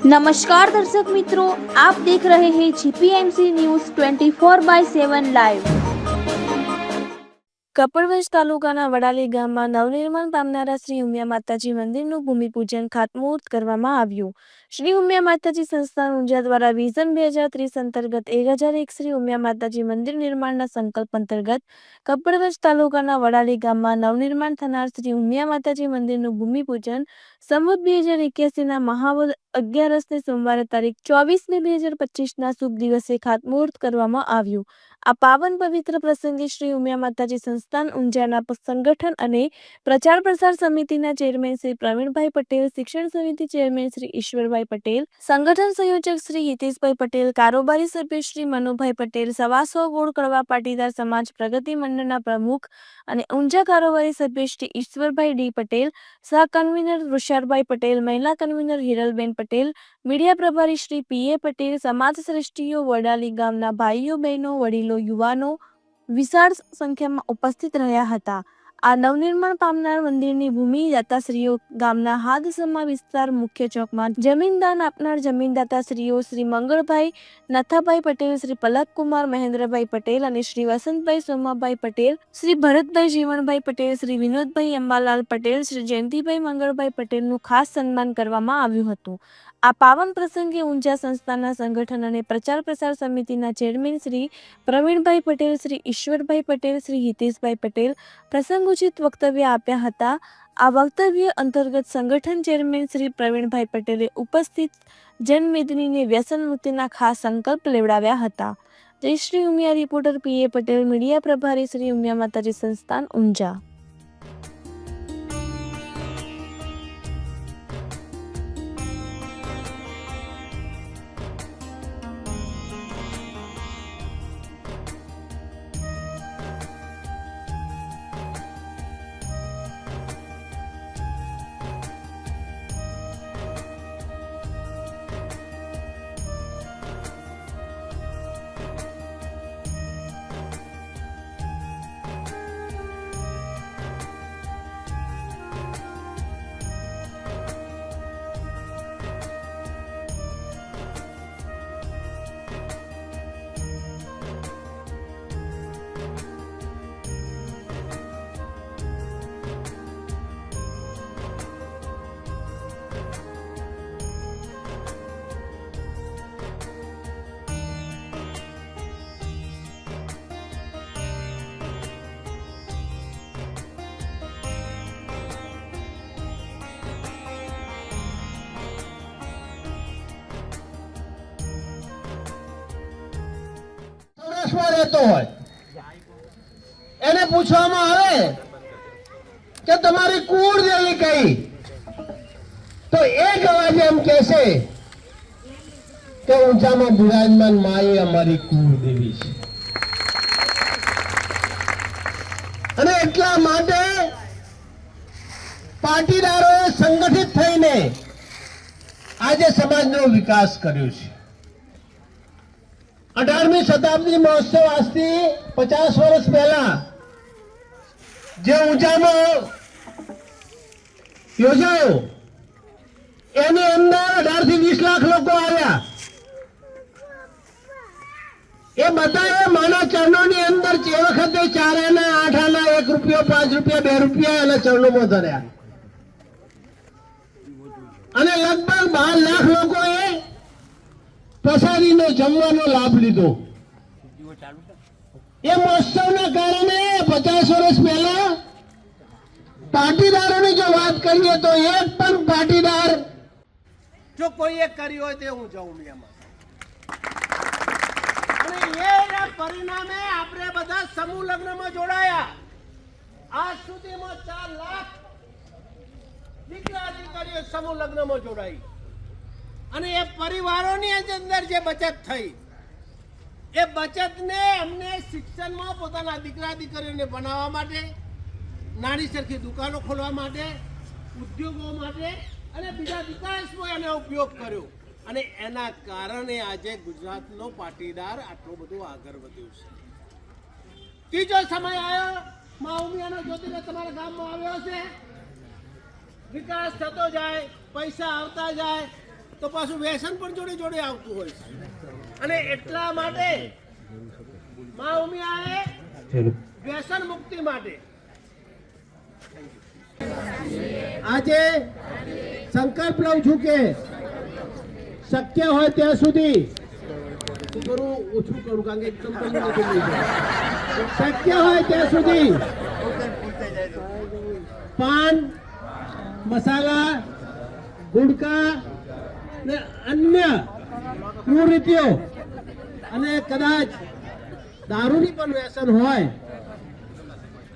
નમસ્કાર દર્શક મિત્રો આપ દેખ રહે હે GPMC news 24 by 7 live Kapadvanj તાલુકાના વડાલી ગામમાં નવનિર્માણ પામનારા શ્રી ઉમિયા માતાજી મંદિરનું ભૂમિપૂજન ખાતમુહૂર્ત કરવામાં આવ્યું. શ્રી ઉમિયા માતાજી સંસ્થાન ઊંઝા દ્વારા વિઝન બે હજાર ત્રીસ અંતર્ગત એક હજાર એક શ્રી ઉમિયા માતાજી મંદિર નિર્માણના સંકલ્પ અંતર્ગત કપડવંજ તાલુકાના વડાલી ગામમાં નવનિર્માણ થનાર શ્રી ઉમિયા માતાજી મંદિરનું ભૂમિપૂજન સંવત બે હજાર એક્યાસીના મહાવદ અગિયારસને સોમવારે તારીખ ચોવીસ મે બે હજાર પચીસના શુભ દિવસે ખાતમુહૂર્ત કરવામાં આવ્યું. આ પાવન પવિત્ર પ્રસંગે શ્રી ઉમિયા માતાજી સંસ્થાન, ઊંઝાના સંગઠન અને પ્રચાર પ્રસાર સમિતિના ચેરમેન શ્રી પ્રવીણભાઈ પટેલ, શિક્ષણ સમિતિ ચેરમેન શ્રી ઈશ્વરભાઈ પટેલ, સંગઠન સંયોજક શ્રી હિતેશભાઈ પટેલ, કારોબારી સભ્ય શ્રી મનુભાઈ પટેલ સવાસો ગોળ કડવા પાટીદાર સમાજ પ્રગતિ મંડળના પ્રમુખ અને ઊંઝા કારોબારી સભ્ય શ્રી ઈશ્વરભાઈ ડી પટેલ, સહ કન્વીનર તુષારભાઈ પટેલ, મહિલા કન્વીનર હિરલબેન પટેલ મીડિયા પ્રભારી શ્રી પી. એ. પટેલ સમાજ શ્રેષ્ઠીઓ વડાલી ગામના ભાઈઓ, બહેનો, વડીલો, યુવાનો વિશાળ સંખ્યામાં ઉપસ્થિત રહ્યા હતા. આ નવનિર્માણ પામનાર મંદિરની ભૂમિ દાતાશ્રીઓ ગામના હાદસમા વિસ્તાર મુખ્ય ચોકમાં જમીનદાન આપનાર જમીનદાતાશ્રીઓ શ્રી મંગળભાઈ, નથાભાઈ પટેલ, શ્રી પલકકુમાર મહેન્દ્રભાઈ પટેલ અને શ્રી વસંતભાઈ સોમાભાઈ પટેલ, શ્રી ભરતભાઈ જીવણભાઈ પટેલ, શ્રી વિનોદભાઈ અંબાલાલ પટેલ, શ્રી જયંતિભાઈ મંગળભાઈ પટેલનું ખાસ સન્માન કરવામાં આવ્યું હતું. આ પાવન પ્રસંગે ઊંઝા સંસ્થાના સંગઠન અને પ્રચાર પ્રસાર સમિતિના ચેરમેન શ્રી પ્રવીણભાઈ પટેલ, શ્રી ઈશ્વરભાઈ પટેલ, શ્રી હિતેશભાઈ પટેલ પ્રસંગોચિત વક્તવ્ય આપ્યા હતા. આ વક્તવ્ય અંતર્ગત સંગઠન ચેરમેન શ્રી પ્રવીણભાઈ પટેલે ઉપસ્થિત જનમેદનીને વ્યસન મુક્તિના ખાસ સંકલ્પ લેવડાવ્યા હતા. Jai Shri Umiya reporter P A Patel, media પ્રભારી શ્રી ઉમિયા માતાજી સંસ્થાન, ઊંઝા. સૌરાષ્ટ્રમાં રહેતો હોય. એને પૂછવામાં આવે કે તમારી કુળ દેવી કઈ? તો એ અવાજ એમ કહેશે કે ઊંચામાં બિરાજમાન માએ અમારી કુળ દેવી છે. અને એટલા માટે પાટીદારોએ સંગઠિત થઈને આજે સમાજનો વિકાસ કર્યો છે. અઢારમી શતાબ્દી મહોત્સવ આજથી પચાસ વર્ષ પહેલા જે ઊંચામાં યોજાયો, એની અંદર અઢારથી વીસ લાખ લોકો આવ્યા. એ બધા માના ચરણોની અંદર જે વખતે ચાર આના આઠ આના એક રૂપિયો, પાંચ રૂપિયા, બે રૂપિયા એના ચરણોમાં ધર્યા. અને લગભગ બાર લાખ લોકોએ પ્રસાદીનો જમવાનો લાભ લીધો. એ મહોત્સવના કારણે પચાસ વર્ષ પહેલા પાટીદારોની જો વાત કરીએ તો એક પણ પાટીદાર જો કોઈએ કર્યું હોય તે હું જાઉં એમાં. અને એના પરિણામે આપણે બધા સમૂહ લગ્નમાં જોડાયા. આજ સુધીમાં ચાર લાખ દીકરા દીકરીઓ સમૂહ લગ્નમાં જોડાઈ. અને એ પરિવારોની અંદર જે બચત થઈ, એ બચતને અમને શિક્ષણમાં પોતાના દીકરા દીકરીઓને બનાવવા માટે, નાની સરખી દુકાનો ખોલવા માટે, ઉદ્યોગો માટે અને બીજા વિકાસમાં એનો ઉપયોગ કર્યો. અને એના કારણે આજે ગુજરાતનો પાટીદાર આટલો બધો આગળ વધ્યો છે. ત્રીજો સમય આવ્યો, મા ઉમિયાનો જ્યોતિને તમારા ગામમાં આવ્યો છે વિકાસ થતો જાય, પૈસા આવતા જાય તો પાછું વ્યસન પણ જોડે જોડે આવતું હોય છે અને એટલા માટે મા ઉમિયાએ વ્યસન મુક્તિ માટે આજે સંકલ્પ લઉં છું કે શક્ય હોય ત્યાં સુધી કરું ઓછું કરું કારણ કે એકદમ. શક્ય હોય ત્યાં સુધી પાન મસાલા ગુડકા ને અન્ય કુરીતિઓ. અને કદાચ દારૂની પણ વ્યસન હોય,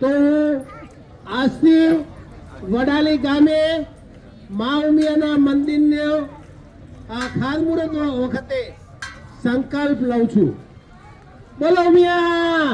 તો હું આજથી વડાલી ગામે મા ઉમિયાના મંદિરને આ ખાતમુહૂર્ત વખતે સંકલ્પ લઉં છું. બોલો ઉમિયા!